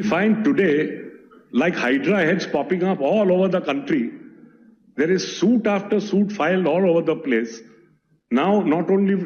We find today, like Hydra heads popping up all over the country, there is suit after suit filed all over the place. Now, not only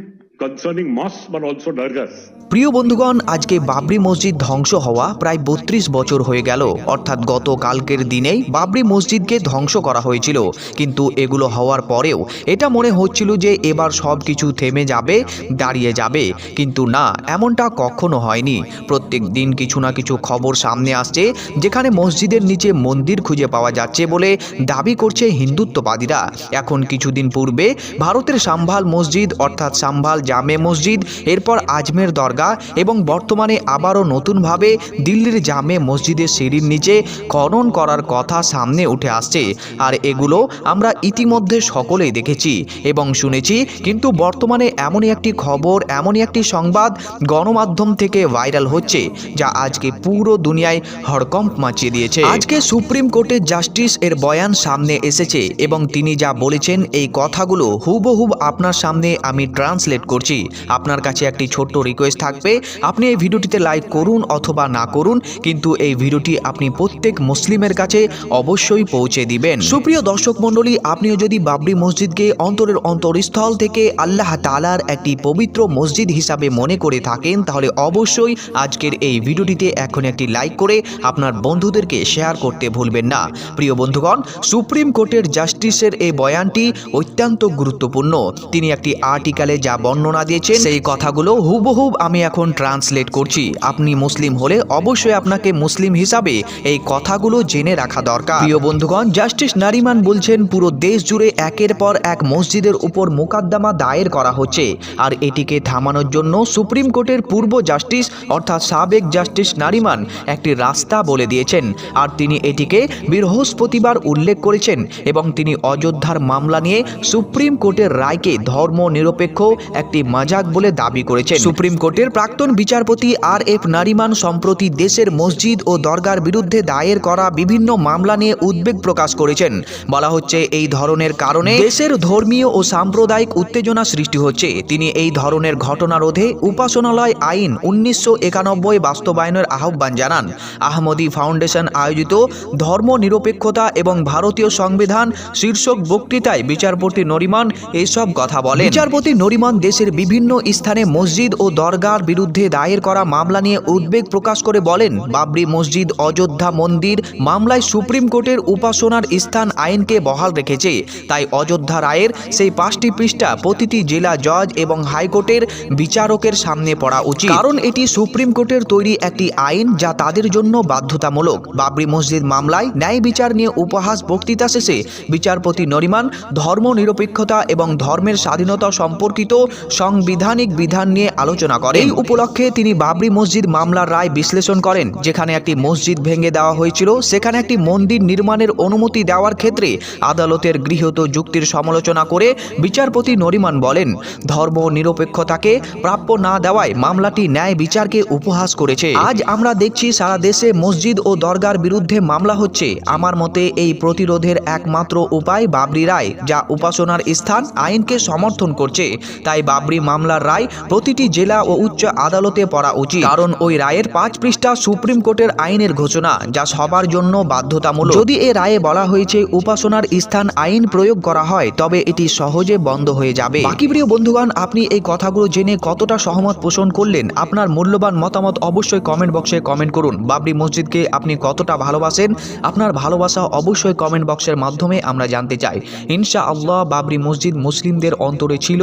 প্রিয় বন্ধুগণ, আজকে বাবরি মসজিদ ধ্বংস হওয়া প্রায় বত্রিশ বছর হয়ে গেল। অর্থাৎ গত কালকের দিনেই বাবরি মসজিদকে ধ্বংস করা হয়েছিল। কিন্তু এগুলো হওয়ার পরেও এটা মনে হচ্ছিল যে এবার সব কিছু থেমে যাবে, দাঁড়িয়ে যাবে। কিন্তু না, এমনটা কখনো হয়নি। প্রত্যেক দিন কিছু না কিছু খবর সামনে আসছে, যেখানে মসজিদের নিচে মন্দির খুঁজে পাওয়া যাচ্ছে বলে দাবি করছে হিন্দুত্ববাদীরা। এখন কিছুদিন পূর্বে ভারতের সাম্ভাল মসজিদ, অর্থাৎ সাম্ভাল জামে মসজিদ, এরপর আজমের দরগা এবং বর্তমানে আবারও নতুনভাবে দিল্লির জামে মসজিদের সিঁড়ির নিচে খনন করার কথা সামনে উঠে আসছে। আর এগুলো আমরা ইতিমধ্যে সকলেই দেখেছি এবং শুনেছি, কিন্তু বর্তমানে এমনই একটি খবর, এমনই একটি সংবাদ গণমাধ্যম থেকে ভাইরাল হচ্ছে, যা আজকে পুরো দুনিয়ায় হড়কম্প মাচিয়ে দিয়েছে। আজকে সুপ্রিম কোর্টের জাস্টিস এর বয়ান সামনে এসেছে এবং তিনি যা বলেছেন, এই কথাগুলো হুবহুব আপনার সামনে আমি ট্রান্সলেট করছি। আপনার কাছে একটি ছোট্ট রিকোয়েস্ট থাকবে। আপনি এই ভিডিওটিতে লাইক করুন অথবা না করুন, কিন্তু এই ভিডিওটি আপনি প্রত্যেক মুসলিমের কাছে অবশ্যই পৌঁছে দিবেন। সুপ্রিয় দর্শক মণ্ডলী, আপনিও যদি বাবরি মসজিদকে অন্তরের অন্তরস্থল থেকে আল্লাহ তালার একটি পবিত্র মসজিদ হিসাবে মনে করে থাকেন, তাহলে অবশ্যই আজকের এই ভিডিওটিতে এখন একটি লাইক করে আপনার বন্ধুদেরকে শেয়ার করতে ভুলবেন না। প্রিয় বন্ধুগণ, সুপ্রিম কোর্টের জাস্টিসের এই বয়ানটি অত্যন্ত গুরুত্বপূর্ণ। তিনি একটি আর্টিকেলে যা বর্ণনা দিয়েছেন, সেই কথাগুলো হুবহুব আমি এখন ট্রান্সলেট করছি। আপনি মুসলিম হলে অবশ্যই আপনাকে মুসলিম হিসাবে এই কথাগুলো জেনে রাখা দরকার। প্রিয় বন্ধুগণ, জাস্টিস নারিমান বলছেন, পুরো দেশ জুড়ে একের পর এক মসজিদের উপর মোকদ্দমা দায়ের করা হচ্ছে। আর এটিকে থামানোর জন্য সুপ্রিম কোর্টের পূর্ব জাস্টিস, অর্থাৎ সাবেক জাস্টিস নারিমান, একটি রাস্তা বলে দিয়েছেন। আর তিনি এটিকে বৃহস্পতিবার উল্লেখ করেছেন এবং তিনি অযোধ্যার মামলা নিয়ে সুপ্রিম কোর্টের রায়কে ধর্ম নিরপেক্ষ একটি মাজাক বলে দাবি করেছেন। সুপ্রিম কোর্টের প্রাক্তন বিচারপতি আর এফ নারিমান সম্প্রতি দেশের মসজিদ ও দরগার বিরুদ্ধে দায়ের করা বিভিন্ন মামলা নিয়ে উদ্বেগ প্রকাশ করেছেন। বলা হচ্ছে, এই ধরনের কারণে দেশের ধর্মীয় ও সাম্প্রদায়িক উত্তেজনা সৃষ্টি হচ্ছে। তিনি এই ধরনের ঘটনা রোধে উপাসনালয় আইন উনিশশো একানব্বই বাস্তবায়নের আহ্বান জানান। আহমদি ফাউন্ডেশন আয়োজিত ধর্ম নিরপেক্ষতা এবং ভারতীয় সংবিধান শীর্ষক বক্তৃতায় বিচারপতি নরিমান এসব কথা বলেন। বিচারপতি নরিমান দেশের বিভিন্ন স্থানে মসজিদ ও দরগার বিরুদ্ধে দায়ের করা মামলা নিয়ে উদ্বেগ প্রকাশ করে বলেন, বাবরি মসজিদ, অযোধ্যা মন্দির মামলায় সুপ্রিম কোর্টের উপাসনার স্থান আইনকে বহাল রেখেছে। তাই অযোধ্যা রায়ের সেই পাঁচটি পৃষ্ঠা প্রতিটি জেলা জজ এবং হাইকোর্টের বিচারকের সামনে পড়া উচিত। কারণ এটি সুপ্রিম কোর্টের তৈরি একটি আইন যা তাদের জন্য বাধ্যতামূলক। বাবরি মসজিদ মামলায় ন্যায় বিচার নিয়ে উপহাস বক্তৃতা শেষে বিচারপতি নরিমান ধর্ম নিরপেক্ষতা এবং ধর্মের স্বাধীনতা সম্পর্কিত সাংবিধানিক বিধান নিয়ে আলোচনা করেন। এই উপলক্ষে তিনি বাবরি মসজিদ মামলার রায় বিশ্লেষণ করেন, যেখানে একটি মসজিদ ভেঙে দেওয়া হয়েছিল। সেখানে একটি মন্দির নির্মাণের অনুমতি দেওয়ার ক্ষেত্রে আদালতের গৃহীত যুক্তির সমালোচনা করে বিচারপতি নরিমান বলেন, ধর্ম নিরপেক্ষতাকে প্রাপ্য না দেওয়ায় মামলাটি ন্যায় বিচারকে উপহাস করেছে। আজ আমরা দেখছি সারা দেশে মসজিদ ও দরগার বিরুদ্ধে মামলা হচ্ছে। আমার মতে এই প্রতিরোধের একমাত্র উপায় বাবরি রায়, যা উপাসনার স্থান আইনকে সমর্থন করছে। তাই বাবরি মামলার রায় প্রতিটি জেলা ও উচ্চ আদালতে পড়া উচিত। কারণ ওই রায়ের পাঁচ পৃষ্ঠা সুপ্রিম কোর্টের আইনের ঘোষণা, যা সবার জন্য বাধ্যতামূলক। যদি এ রায়ে বলা হয়েছে উপাসনার স্থান আইন প্রয়োগ করা হয়, তবে এটি সহজে বন্ধ হয়ে যাবে। বাকি প্রিয় বন্ধুগণ, আপনি এই কথাগুলো জেনে কতটা সহমত পোষণ করলেন? আপনার মূল্যবান মতামত অবশ্যই কমেন্ট বক্সে কমেন্ট করুন। বাবরি মসজিদকে আপনি কতটা ভালোবাসেন? আপনার ভালোবাসা অবশ্যই কমেন্ট বক্সের মাধ্যমে আমরা জানতে চাই। ইনশা আল্লাহ বাবরি মসজিদ মুসলিমদের অন্তরে ছিল,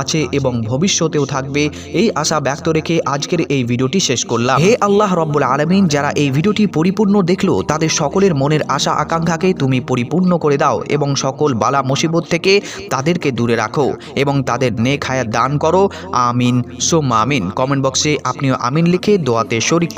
আছে এবং ভবিষ্যতেও থাকবে। এই আশা ব্যক্ত রেখে আজকের এই ভিডিওটি শেষ করলাম। হে আল্লাহ রব্বুল আলমিন, যারা এই ভিডিওটি পরিপূর্ণ দেখল, তাদের সকলের মনের আশা আকাঙ্ক্ষাকে তুমি পরিপূর্ণ করে দাও এবং সকল বালা মুসিবত থেকে তাদেরকে দূরে রাখো এবং তাদের নেক হায়াত দান করো। আমিন। সোম্মা আমিন। কমেন্ট বক্সে আপনিও আমিন লিখে দোয়াতে শরিক